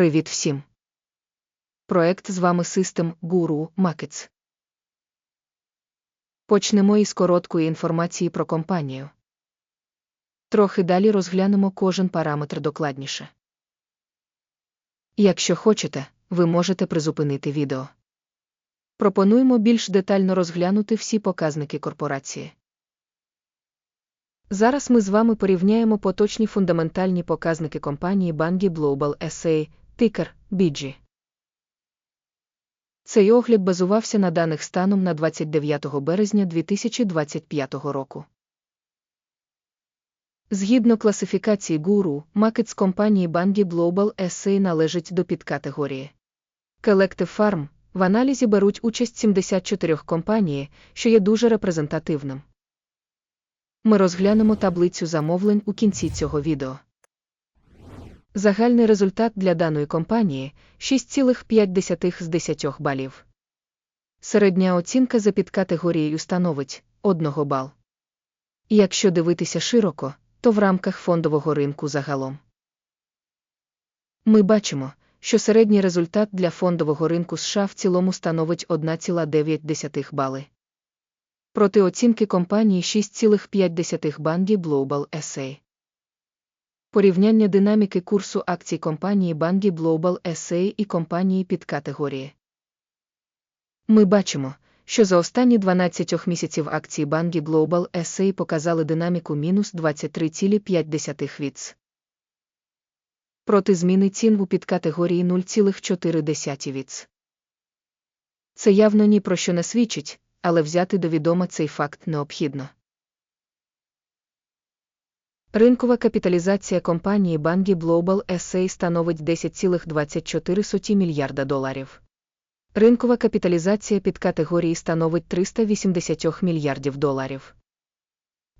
Привіт всім! Проект з вами System Guru Markets. Почнемо із короткої інформації про компанію. Трохи далі розглянемо кожен параметр докладніше. Якщо хочете, ви можете призупинити відео. Пропонуємо більш детально розглянути всі показники корпорації. Зараз ми з вами порівняємо поточні фундаментальні показники компанії Bungie Global SA, тикер BG. Цей огляд базувався на даних станом на 29 березня 2025 року. Згідно класифікації гуру, макет з компанії Bungie Global SA належить до підкатегорії. Collective Farm в аналізі беруть участь 74 компанії, що є дуже репрезентативним. Ми розглянемо таблицю замовлень у кінці цього відео. Загальний результат для даної компанії 6,5 з 10 балів. Середня оцінка за підкатегорією становить 1 бал. Якщо дивитися широко, то в рамках фондового ринку загалом. Ми бачимо, що середній результат для фондового ринку США в цілому становить 1,9 бали. Проти оцінки компанії 6,5 банді Global SA. Порівняння динаміки курсу акцій компанії Bungie Global SA і компанії під категорії. Ми бачимо, що за останні 12 місяців акції Bungie Global SA показали динаміку мінус 23,5 віц. Проти зміни цін у підкатегорії 0,4 віц. Це явно ні про що не свідчить, але взяти до відома цей факт необхідно. Ринкова капіталізація компанії Bungie Global SA становить 10,24 мільярда доларів. Ринкова капіталізація під категорії становить 380 мільярдів доларів.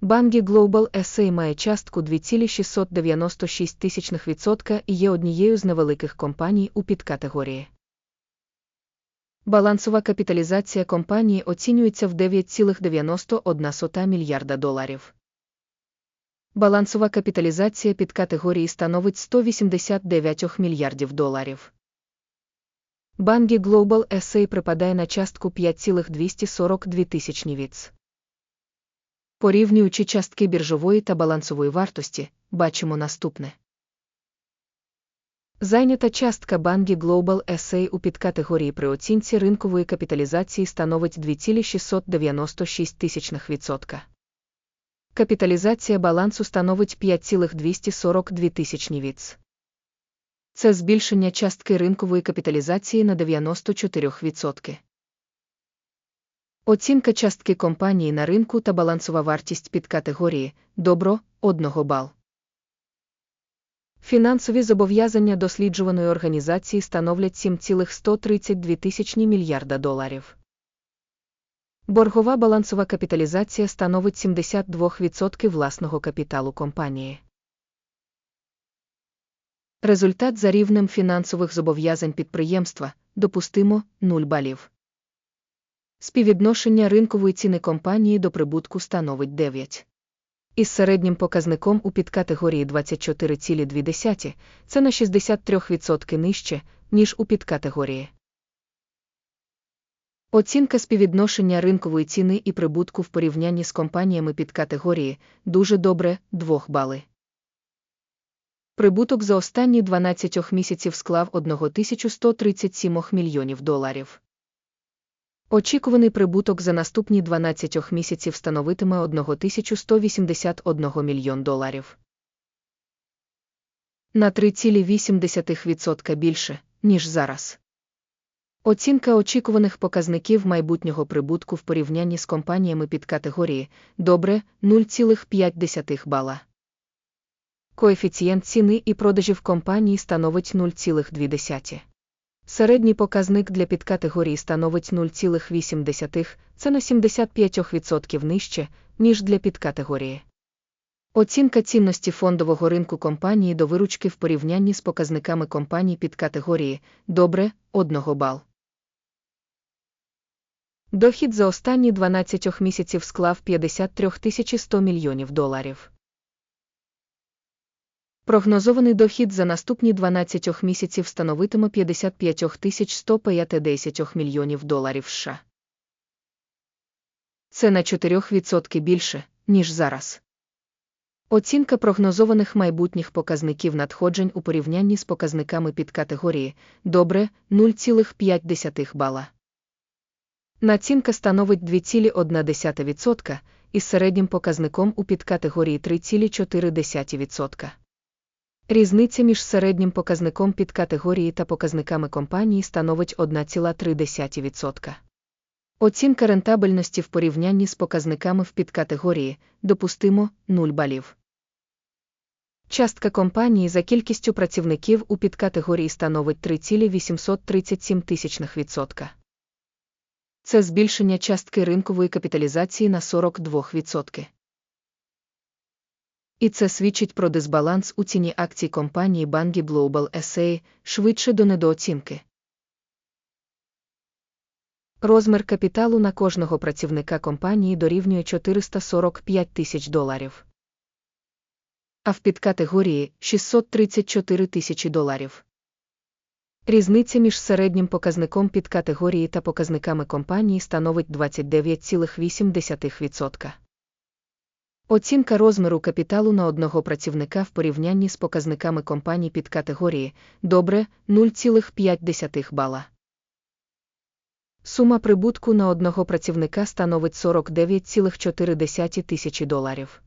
Bungie Global SA має частку 2,696% і є однією з невеликих компаній у підкатегорії. Балансова капіталізація компанії оцінюється в 9,91 мільярда доларів. Балансова капіталізація під категорії становить 189 мільярдів доларів. Bungie Global SA припадає на частку 5,242 тисячні віц. Порівнюючи частки біржової та балансової вартості, бачимо наступне. Зайнята частка Bungie Global SA у підкатегорії при оцінці ринкової капіталізації становить 2,696%. Капіталізація балансу становить 5,242 тисячні віц. Це збільшення частки ринкової капіталізації на 94%. Оцінка частки компанії на ринку та балансова вартість під категорії добро 1 бал. Фінансові зобов'язання досліджуваної організації становлять 7,132 мільярда доларів. Боргова балансова капіталізація становить 72% власного капіталу компанії. Результат за рівнем фінансових зобов'язань підприємства допустимо 0 балів. Співвідношення ринкової ціни компанії до прибутку становить 9. Із середнім показником у підкатегорії 24,2 це на 63% нижче, ніж у підкатегорії. Оцінка співвідношення ринкової ціни і прибутку в порівнянні з компаніями під категорії дуже добре 2 бали. Прибуток за останні 12 місяців склав 1137 мільйонів доларів. Очікуваний прибуток за наступні 12 місяців становитиме 1181 мільйон доларів. На 3,8% більше, ніж зараз. Оцінка очікуваних показників майбутнього прибутку в порівнянні з компаніями під категорії добре 0,5 бала. Коефіцієнт ціни і продажів компанії становить 0,2. Середній показник для підкатегорії становить 0,8, це на 75% нижче, ніж для підкатегорії. Оцінка цінності фондового ринку компанії до виручки в порівнянні з показниками компаній під категорії добре 1 бал. Дохід за останні 12 місяців склав 53 100 мільйонів доларів. Прогнозований дохід за наступні 12 місяців становитиме 55 150 мільйонів доларів США. Це на 4% більше, ніж зараз. Оцінка прогнозованих майбутніх показників надходжень у порівнянні з показниками під категорії добре 0,5 бала. Націнка становить 2,1% із середнім показником у підкатегорії 3,4%. Різниця між середнім показником підкатегорії та показниками компанії становить 1,3%. Оцінка рентабельності в порівнянні з показниками в підкатегорії допустимо 0 балів. Частка компанії за кількістю працівників у підкатегорії становить 3,837%. Це збільшення частки ринкової капіталізації на 42%. І це свідчить про дисбаланс у ціні акцій компанії Bungie Global SA швидше до недооцінки. Розмір капіталу на кожного працівника компанії дорівнює 445 тисяч доларів. А в підкатегорії 634 тисячі доларів. Різниця між середнім показником підкатегорії та показниками компанії становить 29,8%. Оцінка розміру капіталу на одного працівника в порівнянні з показниками компаній під категорії добре 0,5 бала. Сума прибутку на одного працівника становить 49,4 тисячі доларів.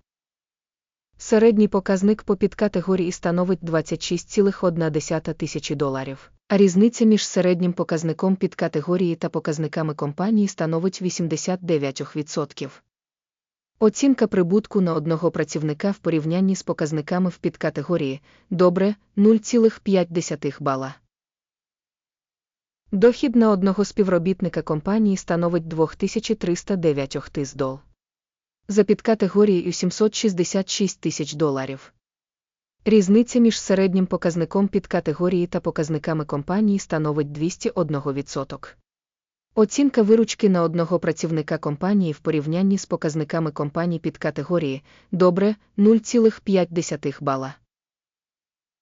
Середній показник по підкатегорії становить 26,1 тисячі доларів, а різниця між середнім показником підкатегорії та показниками компанії становить 89%. Оцінка прибутку на одного працівника в порівнянні з показниками в підкатегорії добре 0,5 бала. Дохід на одного співробітника компанії становить 2309 тис дол. За підкатегорією 766 тисяч доларів. Різниця між середнім показником підкатегорії та показниками компанії становить 201%. Оцінка виручки на одного працівника компанії в порівнянні з показниками компаній під категорії добре 0,5 бала.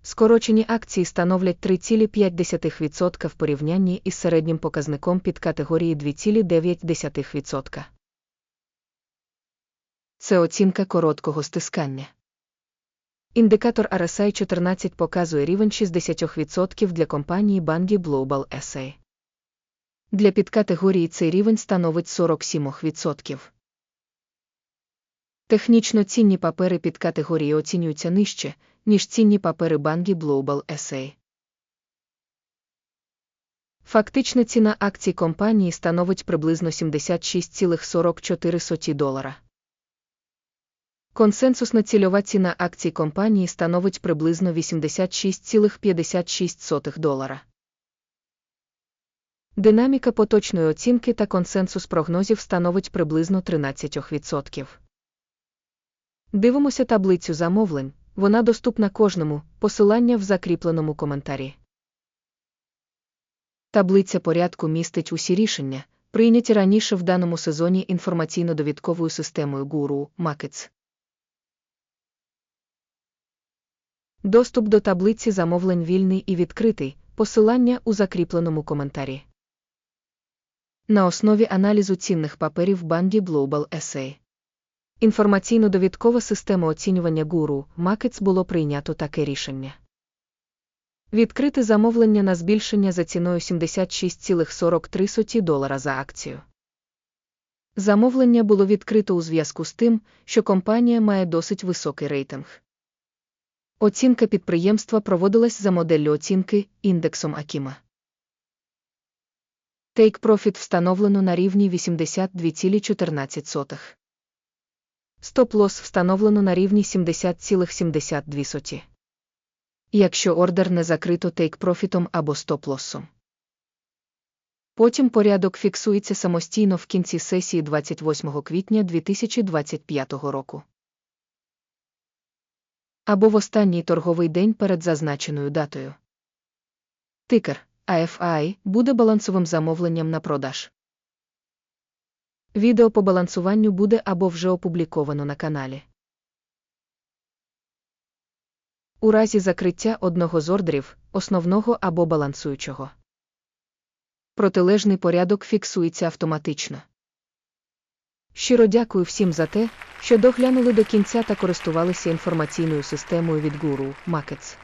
Скорочені акції становлять 3,5% в порівнянні із середнім показником під категорії 2,9%. Це оцінка короткого стискання. Індикатор RSI 14 показує рівень 60% для компанії Bungie Global SA. Для підкатегорії цей рівень становить 47%. Технічно цінні папери під категорії оцінюються нижче, ніж цінні папери Bungie Global SA. Фактична ціна акцій компанії становить приблизно 76,44 долара. Консенсусна цільова ціна акцій компанії становить приблизно 86,56 долара. Динаміка поточної оцінки та консенсус прогнозів становить приблизно 13%. Дивимося таблицю замовлень, вона доступна кожному, посилання в закріпленому коментарі. Таблиця порядку містить усі рішення, прийняті раніше в даному сезоні інформаційно-довідковою системою Guru Markets. Доступ до таблиці замовлень вільний і відкритий, посилання у закріпленому коментарі. На основі аналізу цінних паперів Bungie Global SA. Інформаційно-довідкова система оцінювання гуру Markets було прийнято таке рішення. Відкрити замовлення на збільшення за ціною 76,43 долара за акцію. Замовлення було відкрито у зв'язку з тим, що компанія має досить високий рейтинг. Оцінка підприємства проводилась за моделлю оцінки індексом Акіма. Take Profit встановлено на рівні 82,14. Стоп-лосс встановлено на рівні 70,72. Якщо ордер не закрито Take Profit або стоп-лоссом. Потім порядок фіксується самостійно в кінці сесії 28 квітня 2025 року. Або в останній торговий день перед зазначеною датою. Тикер AFI буде балансовим замовленням на продаж. Відео по балансуванню буде або вже опубліковано на каналі. У разі закриття одного з ордерів, основного або балансуючого. Протилежний порядок фіксується автоматично. Щиро дякую всім за те, що доглянули до кінця та користувалися інформаційною системою від Guru Markets.